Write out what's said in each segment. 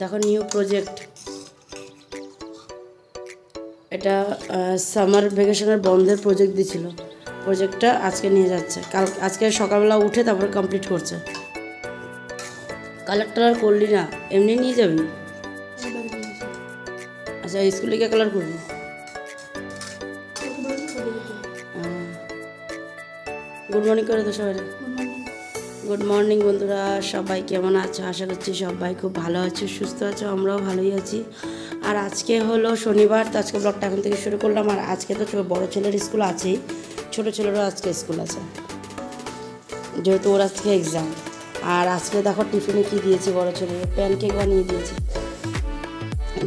দেখো new project এটা summer ভ্যাকেশনের বন্ধের প্রজেক্ট দিছিল। প্রজেক্টটা আজকে নিয়ে যাচ্ছে। কাল আজকে সকালবেলা উঠে তারপরে কমপ্লিট করছে। কালার টালার করলি না এমনি নিয়ে যাবি? আচ্ছা স্কুলে গিয়ে কালার করবি? গুড মর্নিং করে তো সবাই গুড মর্নিং বন্ধুরা। সবাই কেমন আছো? আশা করছি সবাই খুব ভালো আছো, সুস্থ আছো, আমরাও ভালোই আছি। আর আজকে হলো শনিবার, তো আজকে ব্লগটা এখন থেকে শুরু করলাম। আর আজকে তো বড় ছেলের স্কুল আছেই। ছোটো ছেলেরও আজকে স্কুল আছে। যেহেতু ওর আজকে এক্সাম আর আজকে দেখো টিফিনে কী দিয়েছি বড় ছেলের প্যানকেক বানিয়ে দিয়েছি।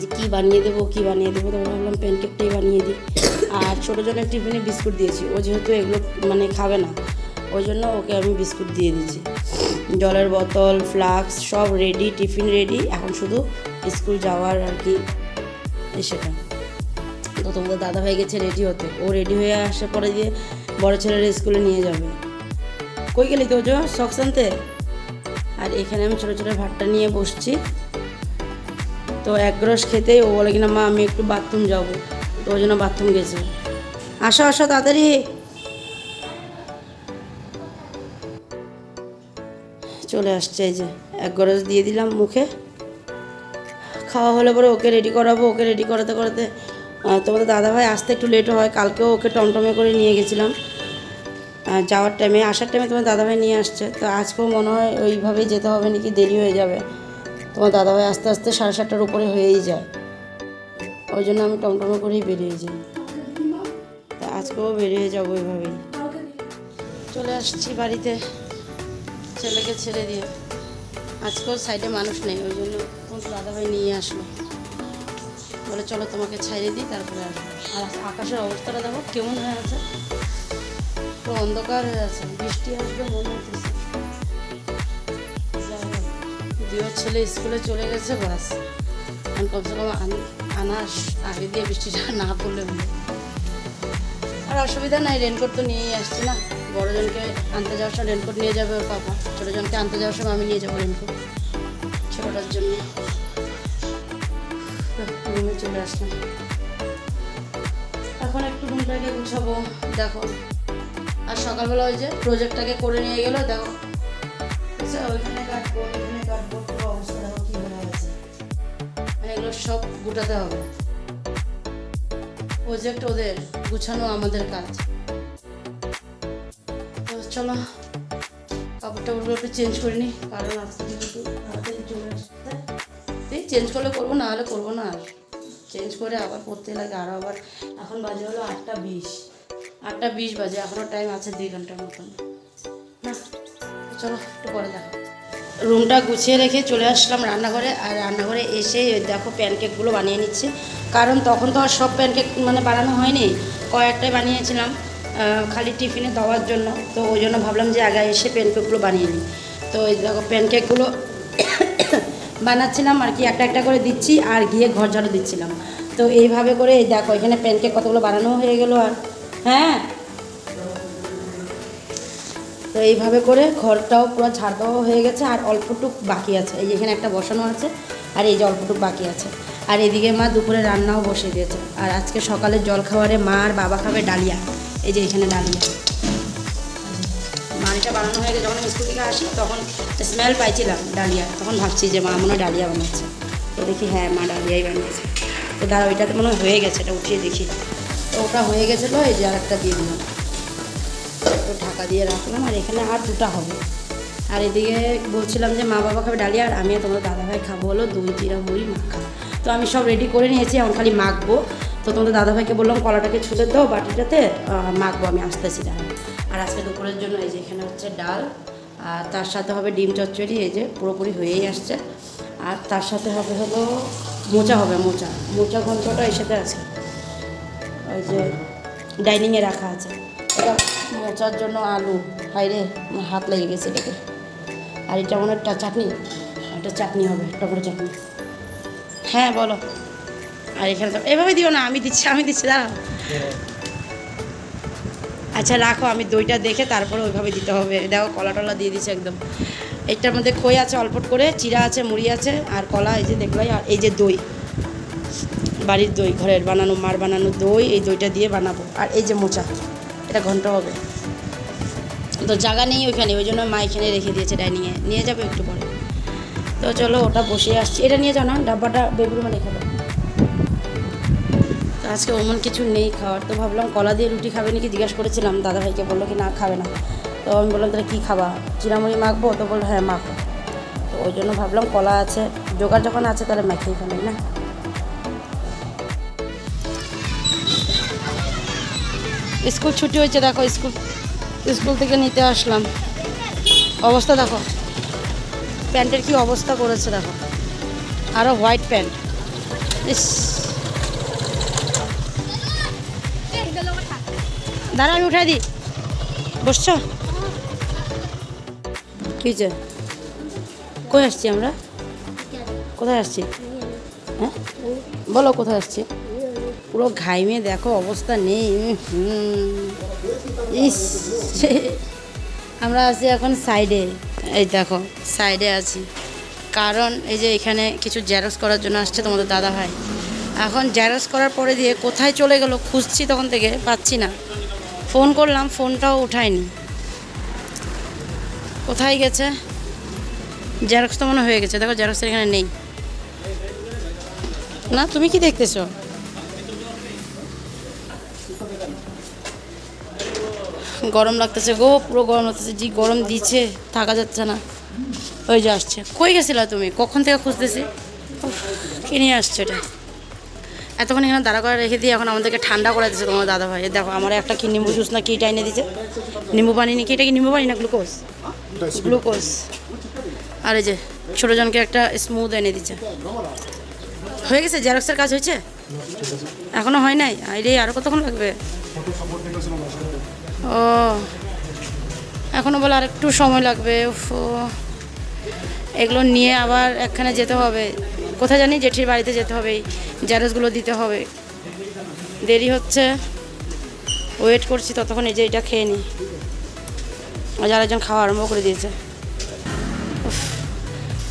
যে কী বানিয়ে দেবো, কী বানিয়ে দেবো? তখন ভাবলাম প্যানকেকটাই বানিয়ে দিই। আর ছোটো জনের টিফিনে বিস্কুট দিয়েছি। ও যেহেতু এগুলো মানে খাবে না, ওই জন্য ওকে আমি বিস্কুট দিয়ে দিয়েছি। জলের বোতল, ফ্লাক্স, সব রেডি টিফিন রেডি এখন শুধু স্কুল যাওয়ার আর কি সেটা। তো তোমাদের দাদা ভাই গেছে রেডি হতে। ও রেডি হয়ে আসার পরে দিয়ে বড় ছেলের স্কুলে নিয়ে যাবে। কই গেলি তো জো? সক্স আনতে? আর এখানে আমি ছোটো ছোটো ভাতটা নিয়ে বসছি। তো এক গ্রস খেতেই ও বলে কিনা, মা, আমি একটু বাথরুম যাব। তো ওই জন্য বাথরুম গেছে। আসো আসো, তাড়াতাড়ি। চলে আসছে, এই যে এক গ্রস দিয়ে দিলাম মুখে। খাওয়া হলে পরে ওকে রেডি করাবো, ওকে রেডি করাতে করাতে তোমাদের দাদাভাই আসতে একটু লেটও হয়, কালকেও ওকে টমটমে করে নিয়ে গেছিলাম। যাওয়ার টাইমে আসার টাইমে তোমার দাদাভাই নিয়ে আসছে, তো আজকেও মনে হয় ওইভাবেই যেতে হবে, নাকি দেরি হয়ে যাবে। তোমার দাদাভাই আস্তে আস্তে সাড়ে সাতটার উপরে হয়েই যায়। ওই জন্য আমি টমটমে করেই বেরিয়ে যাই। তা আজকেও বেরিয়ে যাব ওইভাবেই। চলে আসছি বাড়িতে। ছেলেকে ছেড়ে দিয়ে। আজকেও সাইডে মানুষ নেই ওই জন্য তোমার দাদাভাই নিয়ে আসলো। বলে চলো তোমাকে ছাইড়ে দিই তারপরে আসব। আর আকাশের অবস্থাটা দেখো কেমন হয়ে আছে। পুরো অন্ধকার হয়ে আছে বৃষ্টি আসবে মনে হোক, দুয়োর ছেলে স্কুলে চলে গেছে বাস আমি কমসে কম আন- আনার আগে দিয়ে বৃষ্টিটা না পড়লে আর অসুবিধা নাই রেনকোট তো নিয়েই আসছি না। বড়জনকে আনতে যাওয়ার সময় রেনকোট নিয়ে যাবে ওর পাপা। ছোটোজনকে আনতে যাওয়ার সময় আমি নিয়ে যাব রেনকোট ছোটোটার জন্য। রুমে চলে আসলাম। এখন একটু রুমটাকে গুছাবো, দেখো। আর সকালবেলা ওই যে প্রজেক্টটাকে করে নিয়ে গেলো, দেখো। ওইখানে কাটবো ওইখানে কাটবো দেখো মানে এগুলো সব গুটাতে হবে। প্রজেক্ট ওদের, গুছানো আমাদের কাজ। চলো কাপড় একটু চেঞ্জ করে নিই কারণ আজকে চলে চেঞ্জ করলে করব, না হলে করব না। আর চেঞ্জ করে আবার পড়তে লাগে আরও আবার, এখন বাজে হলো আটটা বিশ। আটটা বিশ বাজে এখনও টাইম আছে দুই ঘণ্টার মতন। না, চলো, একটু পরে দেখো রুমটা গুছিয়ে রেখে চলে আসলাম রান্নাঘরে, আর রান্নাঘরে এসে দেখো প্যানকেকগুলো বানিয়ে নিচ্ছি। কারণ তখন তো আর সব প্যানকেক মানে বানানো হয়নি, কয়েকটাই বানিয়েছিলাম। খালি টিফিনে দেওয়ার জন্য। তো ওই জন্য ভাবলাম যে আগে এসে প্যানকেকগুলো বানিয়ে নিই। তো এই দেখো প্যানকেকগুলো বানাচ্ছিলাম আর কি একটা একটা করে দিচ্ছি আর গিয়ে ঘর ঝাড়ু দিচ্ছিলাম। তো এইভাবে করে এই দেখো এখানে প্যানকেক কতগুলো বানানো হয়ে গেলো আর হ্যাঁ? তো এইভাবে করে ঘরটাও পুরো ঝাড় দেওয়া হয়ে গেছে আর অল্পটুক বাকি আছে। এই এখানে একটা বসানো আছে আর এই যে অল্পটুক বাকি আছে। আর এদিকে মা দুপুরে রান্নাও বসে দিয়েছে। আর আজকে সকালে জল খাওয়ারে মা আর বাবা খাবে ডালিয়া। এই যে এখানে ডালিয়া মানিটা বানানো হয়ে গেছে। যখন আমি স্কুল থেকে আসি, তখন স্মেল পাইছিলাম ডালিয়া। তখন ভাবছি যে মা, মনে ডালিয়া বানাচ্ছে। তো দেখি হ্যাঁ মা ডালিয়াই বানিয়েছে। তো দাঁড়া ওইটাতে মনে হয় গেছে। এটা উঠিয়ে দেখি। তো ওটা হয়ে গেছিল, এই যে আরেকটা দিয়ে দিলাম। তো ঢাকা দিয়ে রাখলাম, আর এখানে আর দুটা হবে। আর এদিকে বলছিলাম যে মা বাবা খাবে ডালিয়া, আর আমি তোমাদের দাদাভাই খাব। হলো দই চিরা মুড়ি, মাখা। তো আমি সব রেডি করে নিয়েছি, এখন খালি মাখবো। তো তোমাদের দাদাভাইকে বললাম, কলাটাকে ছুলে দাও, বাটিটাতে মাখবো, আমি আসতেছি দাঁড়ান আর আজকে দুপুরের জন্য এই যে এখানে হচ্ছে ডাল, আর তার সাথে হবে ডিম চচ্চড়ি, এই যে পুরোপুরি হয়েই আসছে। আর তার সাথে হবে হলো মোচা হবে, মোচা। মোচা ঘন্টটা এর সাথে আছে। ওই যে ডাইনিংয়ে রাখা আছে। এটা মোচার জন্য আলু। হাইরে হাত লেগে গেছে এটাকে আর এটা একটা চাটনি। একটা চাটনি হবে টমেটো চাটনি। হ্যাঁ বলো। আর এখানে এভাবে দিও না, আমি দিচ্ছি আমি দিচ্ছি, দাঁড়াও। আচ্ছা রাখো, আমি দইটা দেখে তারপরে ওইভাবে দিতে হবে। দেখো কলা টলা দিয়ে দিচ্ছে একদম। এটার মধ্যে খই আছে অল্প করে চিরা আছে, মুড়ি আছে, আর কলা, এই যে দেখলাই আর এই যে দই। বাড়ির দই, ঘরের বানানো, মার বানানো দই, এই দইটা দিয়ে বানাবো। আর এই যে মোচা, এটা ঘন্ট হবে। তো জায়গা নেই ওইখানে, ওই জন্য মা এখানে রেখে দিয়েছে ডাইনিংয়ে। নিয়ে যাবে একটু পরে। তো চলো, ওটা বসে আসছি। এটা নিয়ে যাও না, ডাব্বাটা রেখে দাও তো আজকে ওমন কিছু নেই খাওয়ার। তো ভাবলাম কলা দিয়ে রুটি খাবে নাকি জিজ্ঞাসা করেছিলাম, দাদাভাইকে বলল কি না খাবে না। তো আমি বললাম, তাহলে কী খাবা? চিরামুড়ি মাখবো? তো বলল হ্যাঁ মাখো তো ওই জন্য ভাবলাম কলা আছে। জোগাড় যখন আছে, তাহলে মাখিয়ে ফেলাই না? স্কুল ছুটি হয়েছে, দেখো স্কুল স্কুল থেকে নিতে আসলাম। অবস্থা দেখো। প্যান্টের কি অবস্থা করেছে দেখো। আরও হোয়াইট প্যান্ট। ইস। দাঁড়া আমি উঠাই দিই বসছো? কী হয়েছে? কই আসছি আমরা? কোথায় আসছি? হ্যাঁ? বলো, কোথায় আসছি? পুরো ঘাইমে দেখো, অবস্থা নেই। ইস আমরা আছি এখন সাইডে। এই দেখো, সাইডে আছি। কারণ এই যে এখানে কিছু জেরক্স করার জন্য আসছে তোমাদের দাদা ভাই এখন জেরক্স করার পরে দিয়ে কোথায় চলে গেল খুঁজছি তখন থেকে, পাচ্ছি না। ফোন করলাম ফোনটাও উঠায়নি। কোথায় গেছে? জেরক্স তো মনে হয়ে গেছে। দেখো জেরক্সের এখানে নেই। না তুমি কি দেখতেছো? গরম লাগতেছে গো পুরো গরম লাগতেছে। যে গরম দিচ্ছে থাকা যাচ্ছে না। ওই যে আসছে। কই গেছিলা তুমি? কখন থেকে খুঁজতেছি? উফ, কি নিয়ে আসছে এটা এতক্ষণ এখানে দাঁড়া করে রেখে দিয়ে এখন আমাদেরকে ঠান্ডা করে দিচ্ছে তোমার দাদা ভাই। দেখো, আমার একটা কি নিম্বু জুস না কি এটা এনে দিচ্ছে নিম্বু পানি নাকি? এটা কি নিম্বু পানি না গ্লুকোজ? গ্লুকোজ। আর এই যে ছোটো জনকে একটা স্মুথ এনে দিচ্ছে হয়ে গেছে? জেরক্সের কাজ হয়েছে? এখনও হয় নাই? আরে আরও কতক্ষণ লাগবে? ও এখনও বলে আর একটু সময় লাগবে। এগুলো নিয়ে আবার একখানে যেতে হবে। কোথায় জানি জেঠির বাড়িতে যেতে হবে, এই জেরক্সগুলো দিতে হবে। দেরি হচ্ছে। ওয়েট করছি ততক্ষণ এই যে এটা খেয়ে নিই। আর একজন খাওয়া আরম্ভ করে দিয়েছে।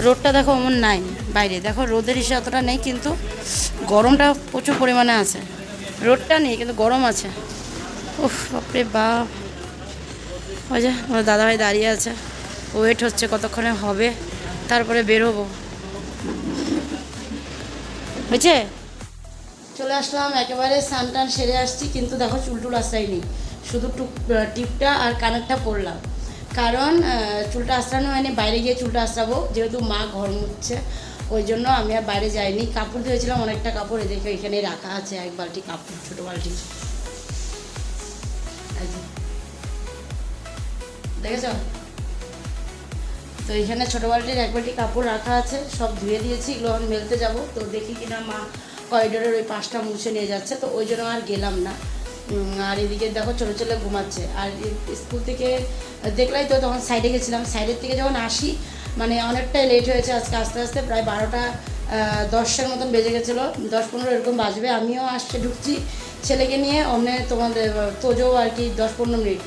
রোদটা দেখো অমন নাই বাইরে। দেখো রোদের হিসেবে অতটা নেই, কিন্তু গরমটা প্রচুর পরিমাণে আছে। রোদটা নেই, কিন্তু গরম আছে। উফ, বাপরে বাপ। ওই যে আমার দাদাভাই দাঁড়িয়ে আছে। ওয়েট হচ্ছে কতক্ষণে হবে, তারপরে বের বুঝছে চলে আসলাম, একেবারে স্নান টান সেরে আসছি, কিন্তু দেখো চুল টুল আশ্রাইনি শুধু টুক টিপটা আর কানেরটা পরলাম। কারণ চুলটা আশ্রানো হয়নি, বাইরে গিয়ে চুলটা আশ্রাবো, যেহেতু মা ঘর মুছছে, ওই জন্য আমি আর বাইরে যাইনি। কাপড় ধুয়েছিলাম, অনেকটা কাপড় এদিকে এখানে রাখা আছে, এক বালতি কাপড়, ছোটো বালতি। দেখেছ? তো এখানে ছোটো বালতির এক বালতি কাপড় রাখা আছে, সব ধুয়ে দিয়েছি, এগুলো আমি মেলতে যাব। তো দেখি কিনা মা করিডোরের ওই পাশটা মুছে নিয়ে যাচ্ছে, তো ওই জন্য আর গেলাম না। আর এদিকে দেখো ছোটো ছেলে ঘুমাচ্ছে। আর স্কুল থেকে দেখলাই তো তখন সাইডে গেছিলাম সাইডের থেকে যখন আসি মানে অনেকটাই লেট হয়েছে আজকে, আস্তে আস্তে প্রায় বারোটা দশের মতন বেজে গেছিল, দশ পনেরো এরকম বাজবে, আমিও আসছে, ঢুকছি। ছেলেকে নিয়ে অন্য তোমাদের, তোজো আর কি দশ পনেরো মিনিট।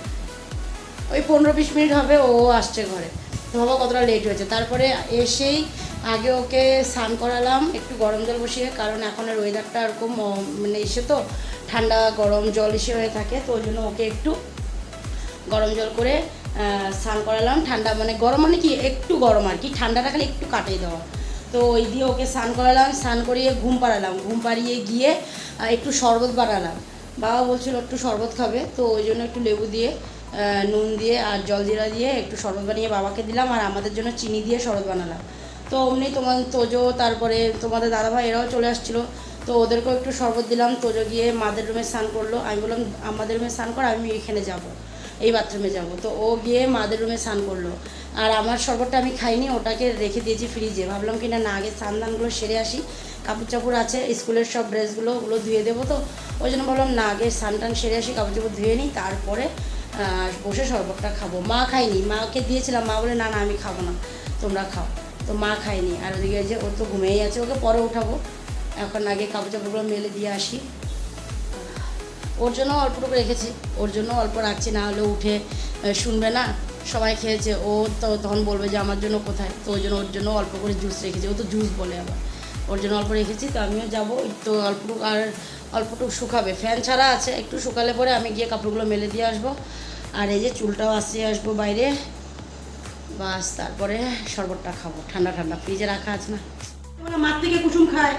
ওই পনেরো বিশ মিনিট হবে, ও আসছে ঘরে। ভাবো কতটা লেট হয়েছে। তারপরে এসেই আগে ওকে স্নান করালাম, একটু গরম জল বসিয়ে, কারণ এখন আর ওয়েদারটা এরকম মানে এসে তো, ঠান্ডা, গরম, জল এসে হয়ে থাকে, তো ওই জন্য ওকে একটু গরম জল করে স্নান করালাম। ঠান্ডা মানে গরম মানে কি? একটু গরম আর কি, ঠান্ডাটা খালি একটু কাটিয়ে দেওয়া। তো ওই দিয়ে ওকে স্নান করালাম, স্নান করিয়ে ঘুম পাড়ালাম। ঘুম পাড়িয়ে গিয়ে একটু শরবত বানালাম। বাবা বলছিল একটু শরবত খাবে, তো ওই জন্য একটু লেবু দিয়ে নুন দিয়ে আর জল জিরা দিয়ে একটু শরবত বানিয়ে বাবাকে দিলাম আর আমাদের জন্য চিনি দিয়ে শরবত বানালাম। তো অমনি তোমার তোজো, তারপরে তোমাদের দাদাভাই এরাও চলে আসছিল। তো ওদেরকেও একটু শরবত দিলাম। তোজো গিয়ে মাদের রুমে স্নান করল। আমি বললাম, আমাদের রুমে স্নান কর, আমি এখানে যাব। এই বাথরুমে যাব। তো ও গিয়ে মাদের রুমে স্নান করল। আর আমার শরবতটা আমি খাইনি, ওটাকে রেখে দিয়েছি ফ্রিজে। ভাবলাম কি না না, আগে স্নান দানগুলো সেরে আসি। কাপড় চাপড় আছে, স্কুলের সব ড্রেসগুলো ওগুলো ধুয়ে দেবো তো। ওই জন্য ভাবলাম, না, আগে স্নান টান সেরে আসি কাপড় চাপড় ধুয়ে নিই, তারপরে বসে শরবতটা খাব। মা খাইনি মাকে দিয়েছিলাম, মা বলে, না না, আমি খাব না। তোমরা খাও। তো মা খায়নি। আর ওদিকে যে ও তো ঘুমিয়েই আছে, ওকে পরে উঠাবো। এখন আগে কাপড় চাপড়গুলো মেলে দিয়ে আসি। ওর জন্য অল্প অল্পটুকু রেখেছি। ওর জন্য অল্প রাখছি, না হলে উঠে শুনবে না। সবাই খেয়েছে। ও তো তখন বলবে যে, আমার জন্য কোথায়? তো ওই জন্য, ওর জন্য অল্প করে জুস রেখেছি। ও তো জুস বলে আবার। ওর জন্য অল্প রেখেছি। তো আমিও যাব। তো অল্পটুকু আর অল্পটুকু শুকাবে। ফ্যান ছাড়া আছে। একটু শুকালে পরে আমি গিয়ে কাপড়গুলো মেলে দিয়ে আসব। আর এই যে চুলটাও আসিয়ে আসব বাইরে। বাস তারপরে শরবতটা খাব। ঠান্ডা ঠান্ডা। ফ্রিজে রাখা আছে না। থেকে কুসুম খায়।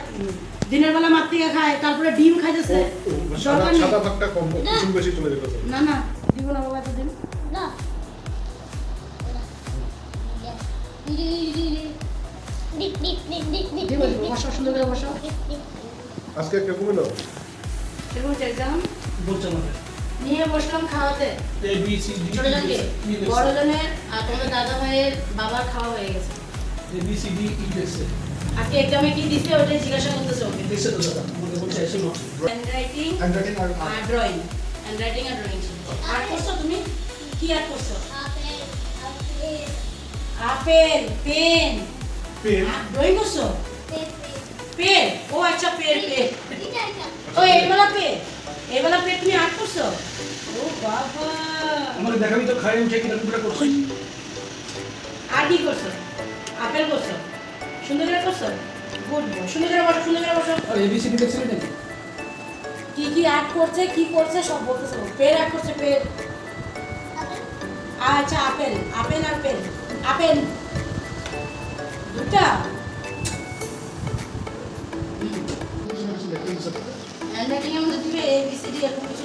দিনের বেলা মাঠ থেকে খায়। তারপরে ডিম খাইতেছে সাদা দরকার নেই। সাদা ভাগটা কম কুসুম বেশি চলে যেত না না। দিব না বাবা এতদিন। না। আজকে কীরকম হলো সেরকম চাইছিলাম বলছে আমাকে। নিয়ে বসলাম খাওয়াতে ছোটজনকে বড়জনের আর তোমাদের দাদা ভাইয়ের বাবার খাওয়া হয়ে গেছে A B C D E দেখছে আজকে এক্সামে কি দিচ্ছে ওটাই জিজ্ঞাসা করতেছে ওকে দেখছে তো দাদা আমাকে বলছে এসে না হ্যান্ড হ্যান্ডরাইটিং আর আর ড্রয়িং হ্যান্ড আর ড্রয়িং আর্ট করছ তুমি কি আর্ট করছ আপেল পেন পেন ড্রয়িং করছ পেন ও আচ্ছা পেন আমাকে দেখাবি তো খাই উঠে কীরকম করে করছি আর কি করছ? আপেল করছ? সুন্দর করে করছ? গুড সুন্দর করে বসো সুন্দর করে বসো। আর এ বি সি ডি দেখছিলি নাকি? কি কি আর্ট করছে কি করছে সব বলতেছে। পেন আর্ট করছে পেন। আচ্ছা আপেল আপেল আর পেন। আপেল। দুটা? এর মধ্যে দিবে এ বি এরকম কিছু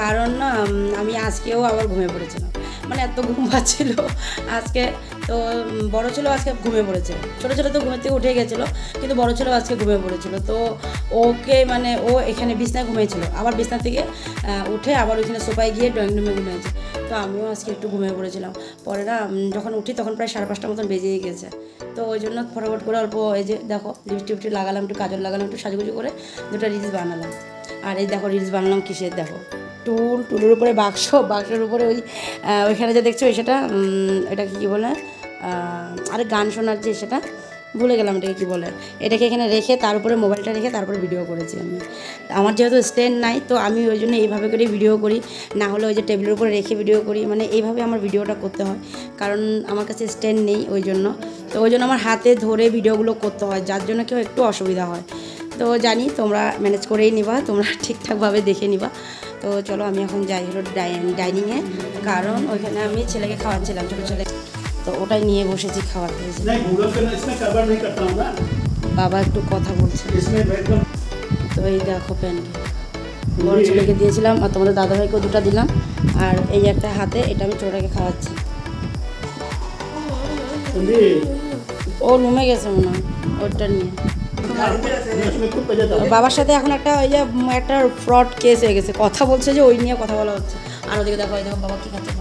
কারণ না আমি আজকেও আবার ঘুমিয়ে পড়েছিলাম। মানে এত ঘুম পাচ্ছিল আজকে, তো বড় ছিল আজকে ঘুমিয়ে পড়েছে। ছোটো ছোটো তো ঘুমের থেকে উঠে গেছিল, কিন্তু বড় ছিল আজকে ঘুমিয়ে পড়েছিল। তো ওকে মানে ও এখানে বিছনায় ঘুমিয়েছিল। আবার বিছনা থেকে উঠে আবার ওইখানে সোফায় গিয়ে ড্রয়িং রুমে ঘুমিয়েছে। তো আমিও আজকে একটু ঘুমিয়ে পড়েছিলাম। পরে না যখন উঠি তখন প্রায় সাড়ে পাঁচটার মতন বেজেই গেছে। তো ওই জন্য ফটোফট করে অল্প এই যে দেখো লিপস্টিক টিপস্টিক লাগালাম, একটু কাজল লাগালাম, একটু সাজুগুজু করে দুটো রিলস বানালাম। আর এই দেখো রিলস বানালাম কিসের দেখো? টুল, টুলের উপরে বাক্স, বাক্সের উপরে ওই ওইখানে যে দেখছ সেটা এটা কি বলে? আরে গান শোনার যে সেটা, ভুলে গেলাম এটাকে কী বলে? এটাকে এখানে রেখে তার উপরে মোবাইলটা রেখে তারপরে ভিডিও করেছি আমি। আমার যেহেতু স্ট্যান্ড নাই, তো আমি ওই জন্য এইভাবে করেই ভিডিও করি। না হলে ওই যে টেবিলের উপরে রেখে ভিডিও করি। মানে এইভাবে আমার ভিডিওটা করতে হয়। কারণ আমার কাছে স্ট্যান্ড নেই ওই জন্য। তো ওই জন্য আমার হাতে ধরে ভিডিওগুলো করতে হয়, যার জন্য কেউ একটু অসুবিধা হয়। তো জানি তোমরা ম্যানেজ করেই নিবা তোমরা ঠিকঠাকভাবে দেখে নিবা তো চলো আমি এখন যাই হলো ডাইনিংয়ে কারণ ওইখানে আমি ছেলেকে খাওয়াচ্ছিলাম ছোটো ছেলে তো ওটাই নিয়ে বসেছি খাওয়াতে বাবা একটু কথা বলছে তো এই দেখো প্যানকে বড় ছেলেকে দিয়েছিলাম আর তোমাদের দাদাভাইকেও দুটা দিলাম আর এই একটা হাতে এটা আমি ছোটোটাকে খাওয়াচ্ছি ও রুমে গেছে মনে হয় ওইটা নিয়ে বাবার সাথে এখন একটা ওই যে একটা ফ্রড কেস হয়ে গেছে। কথা বলছে যে ওই নিয়ে কথা বলা হচ্ছে। আর ওদিকে দেখো দেখো, বাবা কী খাচ্ছে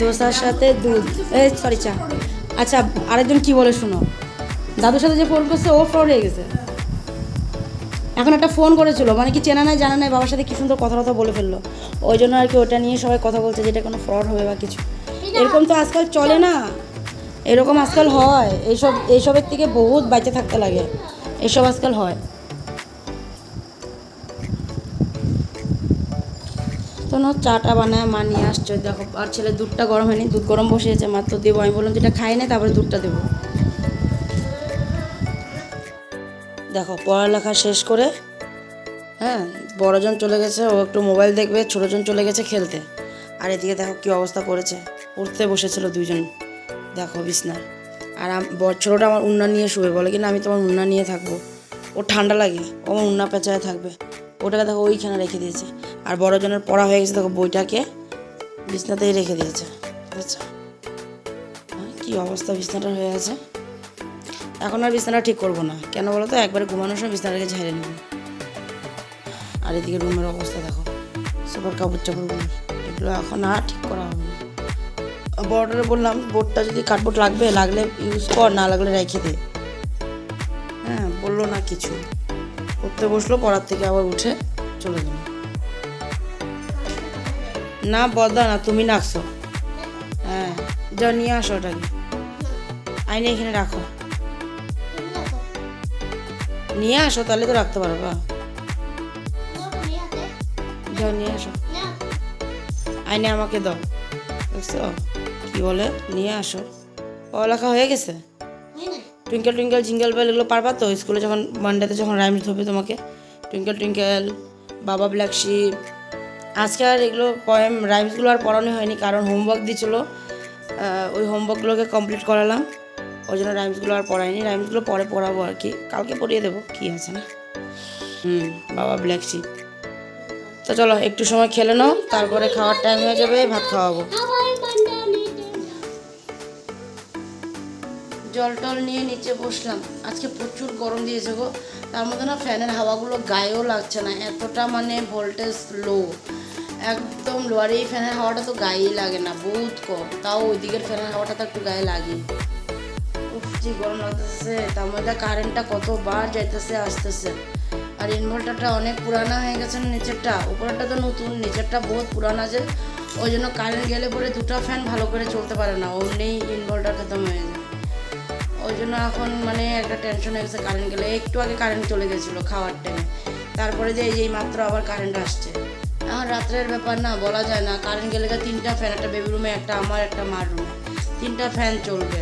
দোসার সাথে দুধ এই সরি চা। আচ্ছা আরেকজন কি বলে শুনো? দাদুর সাথে যে ফোন করছে, ও ফ্রড হয়ে গেছে। এখন একটা ফোন করেছিল মানে কি চেনা নাই, জানা নাই, বাবার সাথে কি সুন্দর কথা কথা বলে ফেলল। ওই জন্য আর কি ওটা নিয়ে সবাই কথা বলছে যেটা কোনো ফ্রড হবে বা কিছু। এরকম তো আজকাল চলে না। এরকম আজকাল হয়। এইসব, এইসবের থেকে বহুত বাঁচে থাকতে লাগে। এসব আজকাল হয়। তো না, চাটা বানায়, মা নিয়ে আসছে। দেখো, আর ছেলে দুধটা গরম হয়নি, দুধ গরম বসিয়েছে মাত্র দেবো, আমি বললাম, যেটা খাই না, তারপরে দুধটা দেবো। দেখো, পড়ালেখা শেষ করে হ্যাঁ বড়জন চলে গেছে, ও একটু মোবাইল দেখবে, ছোটোজন চলে গেছে খেলতে। আর এদিকে দেখো কী অবস্থা করেছে। পড়তে বসেছিল দুজন দেখো বিছনার আর ছোটোটা আমার উন্না নিয়ে শুয়ে বলে কিনা আমি তোমার উন্না নিয়ে থাকব। ও ঠান্ডা লাগে, ও আমার উন্না পেঁচায় থাকবে। ওটাকে দেখো ওইখানে রেখে দিয়েছে। আর বড়জনের পড়া হয়ে গেছে, দেখো বইটাকে বিছনাতেই রেখে দিয়েছে। আর কী অবস্থা বিছনাটা হয়ে আছে? এখন আর বিছানা ঠিক করব না। কেন বলো তো, একবারে ঘুমানোর সময় বিছানাটাকে ঝেড়ে নেব। আর এদিকে রুমের অবস্থা দেখো। সুপার কাপড় চাপড়গুলো এগুলো এখন আর ঠিক করা হবে না। বর্ডারে বললাম, বোর্ডটা যদি কার্ডবোর্ড লাগবে, লাগলে ইউজ কর, না লাগলে রেখে দে। হ্যাঁ বলল না কিছু। পড়তে বসল, পড়ার থেকে আবার উঠে চলে গেল। না বদা না, তুমি নাকছো হ্যাঁ যা নিয়ে আসো ওটাকে। আইনে এখানে রাখো। নিয়ে আসো, তাহলে তো রাখতে মেয়ে যাও নিয়ে আসো। আইনে আমাকে দাও, দেখছ? কি বলে? নিয়ে আসো। পড়ালেখা হয়ে গেছে? টুইঙ্কেল টুইঙ্কেল, জিঙ্গেল বেল এগুলো পারবা তো? স্কুলে যখন মানডেতে যখন রাইমস হবে তোমাকে। Twinkle twinkle, baa baa black sheep আজকে আর এগুলো পয়েম রাইমসগুলো আর পড়ানো হয়নি, কারণ হোমওয়ার্ক দিয়েছিলো। ওই হোমওয়ার্কগুলোকে কমপ্লিট করালাম। ওই জন্য রাইমসগুলো আর পড়াইনি। রাইমসগুলো পরে পড়াবো আর কি। কালকে পড়িয়ে দেবো, কী আছে না? হুম, বাবা ব্ল্যাক শিপ তো চলো, একটু সময় খেলে নাও, তারপরে খাওয়ার টাইম হয়ে যাবে, ভাত খাওয়াবো। জল টল নিয়ে নিচে বসলাম। আজকে প্রচুর গরম দিয়েছে গো। তার মধ্যে না ফ্যানের হাওয়াগুলো গায়েও লাগছে না, এতটা মানে ভোল্টেজ লো একদম লো আর এই ফ্যানের হাওয়াটা তো গায়েই লাগে না, বহুত কম। তাও ওই দিকের ফ্যানের হাওয়াটা তো একটু গায়ে লাগে। যে গরম লাগতেছে। তার মধ্যে কারেন্টটা কতবার যাইতেছে, আসতেছে। আর ইনভার্টারটা অনেক পুরানা হয়ে গেছে না নিচেরটা? উপরেরটা তো নতুন, নিচেরটা বহুত পুরানা যে। ওই জন্য কারেন্ট গেলে পরে দুটো ফ্যান ভালো করে চলতে পারে না। অমনি ইনভার্টার খতম হয়ে যায়। ওই জন্য এখন মানে একটা টেনশন হয়ে গেছে কারেন্ট গেলে। একটু আগে কারেন্ট চলে গেছিল খাওয়ার টাইমে তারপরে যে এই মাত্র আবার কারেন্ট আসছে। এখন রাত্রের ব্যাপার না, বলা যায় না। কারেন্ট গেলে তিনটা ফ্যান একটা বেবি রুমে একটা আমার, একটা মার রুমে তিনটা ফ্যান চলবে।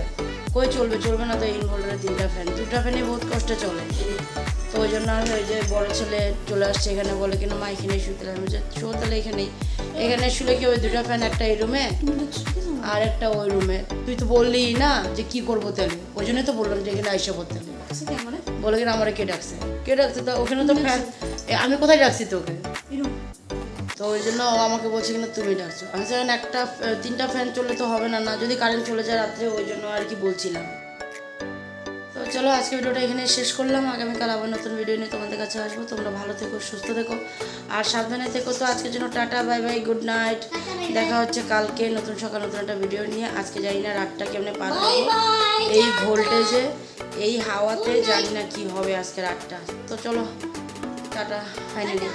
কই চলবে? চলবে না তো ইনভার্টারে তিনটা ফ্যান দুটা ফ্যানই বহুত কষ্টে চলে। তো ওই জন্য আমি ওই যে বড় ছেলে চলে আসছে এখানে, বলে কিনা মা এখানে শুতে আমি যে শো তাহলে এখানেই। এখানে শুলে কি ওই দুটা ফ্যান একটা এই রুমে আর একটা ওই রুমে তুই তো বললি না যে কি করব তাহলে। ওই জন্যই তো বললাম যে এখানে আইসা করতে বলে? কিনা আমার কে ডাকছে? কে ডাকছে তো? ওখানে তো ফ্যান আমি কোথায় ডাকছি তোকে? তো ওই জন্য ও আমাকে বলছে কিনা তুমি ডাকছো। আমি যখন একটা তিনটা ফ্যান চলে তো হবে না না যদি কারেন্ট চলে যায় রাত্রে ওই জন্য আর কি বলছিলাম। চলো আজকে ভিডিওটা এখানে শেষ করলাম। আগামীকাল আবার নতুন ভিডিও নিয়ে তোমাদের কাছে আসব। তোমরা ভালো থেকো সুস্থ থেকো। আর সাবধানে থেকো তো। আজকের জন্য tata bye bye good night দেখা হচ্ছে কালকে নতুন সকাল নতুন একটা ভিডিও নিয়ে। আজকে জানি না রাতটা কেমনে পার করব। এই ভোল্টেজে এই হাওয়াতে জানি না কি হবে আজকে রাতটা। তো চলো টাটা ফাইনালি